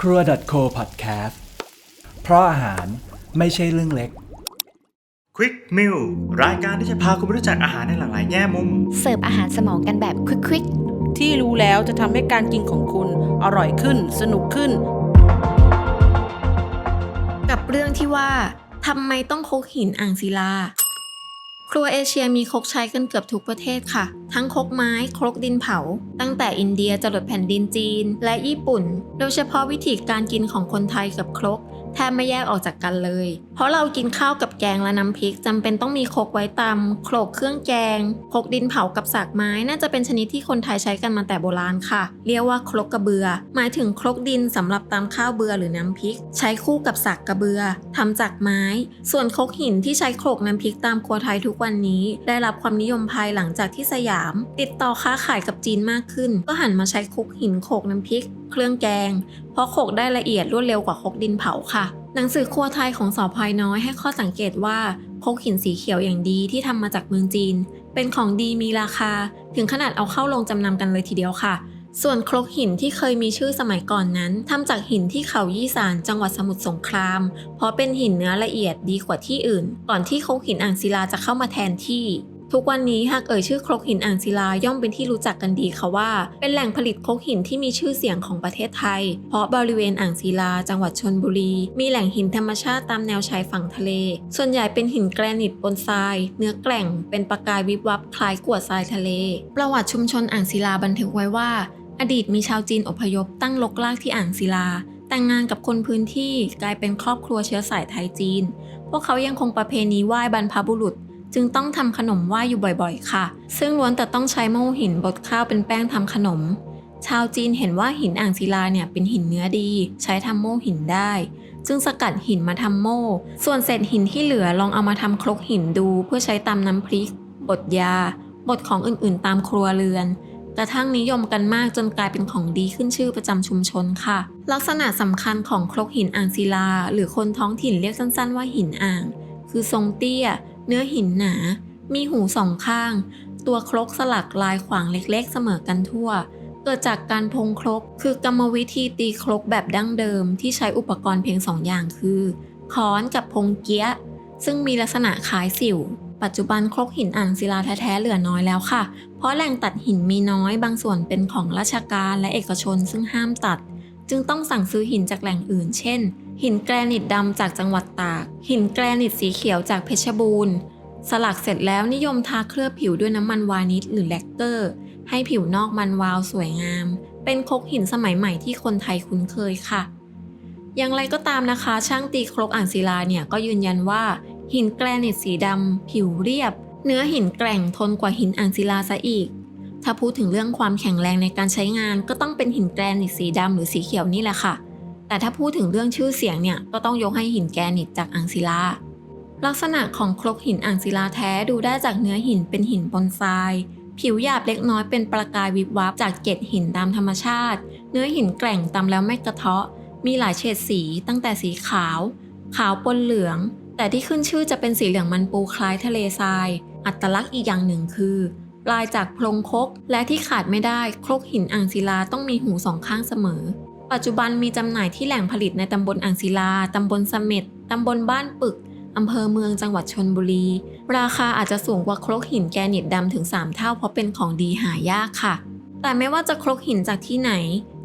ครัว .co podcast เพราะอาหารไม่ใช่เรื่องเล็ก Quick Meal รายการที่จะพาคุณไปรู้จักอาหารในหลากหลายแง่มุม เสิร์ฟอาหารสมองกันแบบควิกที่รู้แล้วจะทำให้การกินของคุณอร่อยขึ้น สนุกขึ้น กับเรื่องที่ว่าทำไมต้องคกหินอ่างศิลา ครัวเอเชียมีครกใช้กันเกือบทุกประเทศค่ะ ทั้งครกไม้ ครกดินเผา ตั้งแต่อินเดียจรดแผ่นดินจีน และญี่ปุ่น โดยเฉพาะวิธีการกินของคนไทยกับครกแทบไม่แยกออกจากกันเลย เพราะเรากินข้าวกับแกงและน้ำพริกจำเป็นต้องมีครกไว้ตำโขลกเครื่องแกงครกดินเผากับสากไม้น่าจะเป็นชนิดที่คนไทยใช้กันมาแต่โบราณค่ะ เรียกว่าครกกระเบือ หมายถึงครกดินสำหรับตำข้าวเบือหรือน้ำพริก ใช้คู่กับสากกระเบือทำจากไม้ ส่วนครกหินที่ใช้โขลกน้ำพริกตามครัวไทยทุกวันนี้ ได้รับความนิยมภายหลังจากที่สยาม ติดต่อค้าขายกับจีนมากขึ้น ก็หันมาใช้ครกหินโขลกน้ำพริก เครื่องแกง เพราะโขลกได้ละเอียดรวดเร็วกว่าครกดินเผาค่ะ หนังสือครัวไทยของสอพายน้อยให้ข้อสังเกตว่าครกหินสีเขียวอย่างดีที่ทำมาจากเมืองจีน เป็นของดีมีราคา ถึงขนาดเอาเข้าลงจำนำกันเลยทีเดียวค่ะ ส่วนครกหินที่เคยมีชื่อสมัยก่อนนั้นทำจากหินที่เขายี่สานจังหวัดสมุทรสงคราม เพราะเป็นหินเนื้อละเอียดดีกว่าที่อื่น ก่อนที่ครกหินอ่างศิลาจะเข้ามาแทนที่ ทุกวันนี้หากเอ่ยชื่อครกหินอ่างศิลาย่อมเป็นที่รู้จักกันดีค่ะว่า เป็นแหล่งผลิตครกหินที่มีชื่อเสียงของประเทศไทย เพราะบริเวณอ่างศิลา จังหวัดชนบุรี มีแหล่งหินธรรมชาติตามแนวชายฝั่งทะเล ส่วนใหญ่เป็นหินแกรนิตบนทราย เนื้อแกร่ง เป็นประกายวิบวับคล้ายกวดทรายทะเล ประวัติชุมชนอ่างศิลาบันทึกไว้ว่า อดีตมีชาวจีนอพยพตั้งลกลากที่อ่างศิลา แต่งงานกับคนพื้นที่กลายเป็นครอบครัวเชื้อสายไทยจีน พวกเขายังคงประเพณีไหว้บรรพบุรุษ จึงต้องทำขนมไหว้อยู่บ่อยๆ ค่ะ ซึ่งล้วนแต่ต้องใช้โม่หินบดข้าวเป็นแป้งทำขนม ชาวจีนเห็นว่าหินอ่างศิลาเนี่ยเป็นหินเนื้อดี ใช้ทำโม่หินได้ จึงสกัดหินมาทำโม่ ส่วนเศษหินที่เหลือลองเอามาทำครกหินดู เพื่อใช้ตำน้ำพริก บดยา บดของอื่นๆ ตามครัวเรือนกระทั่งนิยมกันมากจนกลายเป็นของดีขึ้นชื่อประจำชุมชนค่ะ ลักษณะสำคัญของครกหินอ่างศิลา หรือคนท้องถิ่นเรียกสั้นๆว่าหินอ่าง คือทรงเตี้ย เนื้อหินหนา มีหูสองข้าง ตัวครกสลักลายขวางเล็กๆ เสมอกันทั่ว เกิดจากการพงครก คือกรรมวิธีตีครกแบบดั้งเดิมที่ใช้อุปกรณ์เพียงสองอย่างคือค้อนกับพงเกี้ย ซึ่งมีลักษณะคล้ายสิว ปัจจุบันครกหินอ่างศิลาแท้ๆเหลือน้อยแล้วค่ะ เพราะแหล่งตัดหินมีน้อยบางส่วนเป็นของราชการและเอกชนซึ่งห้ามตัด จึงต้องสั่งซื้อหินจากแหล่งอื่น เช่น หินแกรนิตดำจากจังหวัดตาก หินแกรนิตสีเขียวจากเพชรบูรณ์ สลักเสร็จแล้วนิยมทาเคลือบผิวด้วยน้ำมันวานิชหรือแลกเกอร์ ให้ผิวนอกมันวาวสวยงาม เป็นครกหินสมัยใหม่ที่คนไทยคุ้นเคยค่ะ อย่างไรก็ตามนะคะ ช่างตีครกอ่างศิลาเนี่ยก็ยืนยันว่า หินแกรนิตสีดำผิวเรียบ เนื้อหินแกร่งทนกว่าหินอ่างศิลาซะอีก ถ้าพูดถึงเรื่องความแข็งแรงในการใช้งาน ก็ต้องเป็นหินแกรนิตสีดำหรือสีเขียวนี่แหละค่ะ แต่ถ้าพูดถึงเรื่องชื่อเสียงเนี่ยก็ต้องยกให้หินแกรนิตจากอ่างศิลา ลักษณะของครกหินอ่างศิลาแท้ดูได้จากเนื้อหินเป็นหินปนทราย ผิวหยาบเล็กน้อยเป็นประกายวิบวับจากเกล็ดหินตามธรรมชาติ เนื้อหินแกร่งตำแล้วไม่กระเทาะ มีหลายเฉดสีตั้งแต่สีขาว ขาวปนเหลือง แต่ที่ขึ้นชื่อจะเป็นสีเหลืองมันปูคล้ายทะเลทราย อัตลักษณ์อีกอย่างหนึ่งคือปลายจากโพลงครกและที่ขาดไม่ได้ครกหินอ่างศิลาต้องมีหูสองข้างเสมอ ปัจจุบันมีจำหน่ายที่แหล่งผลิตในตำบลอ่างศิลา ตำบลเสม็ด ตำบลบ้านปึก อำเภอเมืองจังหวัดชนบุรี ราคาอาจจะสูงกว่าครกหินแกรนิตดำถึง 3 เท่าเพราะเป็นของดีหายากค่ะ แต่ไม่ว่าจะครกหินจากที่ไหน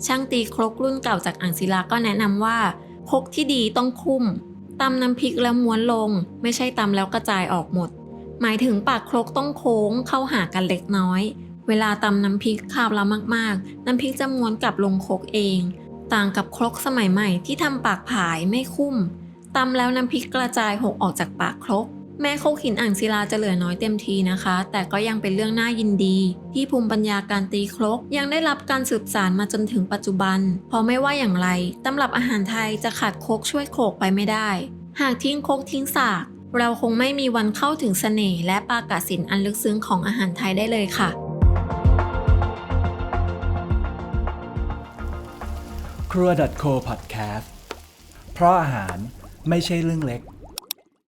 ช่างตีครกรุ่นเก่าจากอ่างศิลาก็แนะนำว่าครกที่ดีต้องคุ้มตำน้ำพริกแล้วม้วนลง ไม่ใช่ตำแล้วกระจายออกหมด หมายถึงปากครกต้องโค้งเข้าหากันเล็กน้อย เวลาตำน้ำพริกคาวแล้วมากๆ น้ำพริกจะม้วนกลับลงครกเอง ต่างกับครกสมัยใหม่ที่ทำปากผายไม่คุ้มตำแล้วน้ำพริกกระจายหกออกจากปากครก แม้โคกหินอ่างศิลาจะเหลือน้อยเต็มทีนะคะ แต่ก็ยังเป็นเรื่องน่ายินดี ที่ภูมิปัญญาการตีครกยังได้รับการสืบสานมาจนถึงปัจจุบัน เพราะไม่ว่าอย่างไรตำรับอาหารไทยจะขาดโคกช่วยโขกไปไม่ได้ หากทิ้งโคกทิ้งสากเราคงไม่มีวันเข้าถึงเสน่ห์และปากาศิลป์อันลึกซึ้งของอาหารไทยได้เลยค่ะ ครัว .co podcast เพราะอาหารไม่ใช่เรื่องเล็ก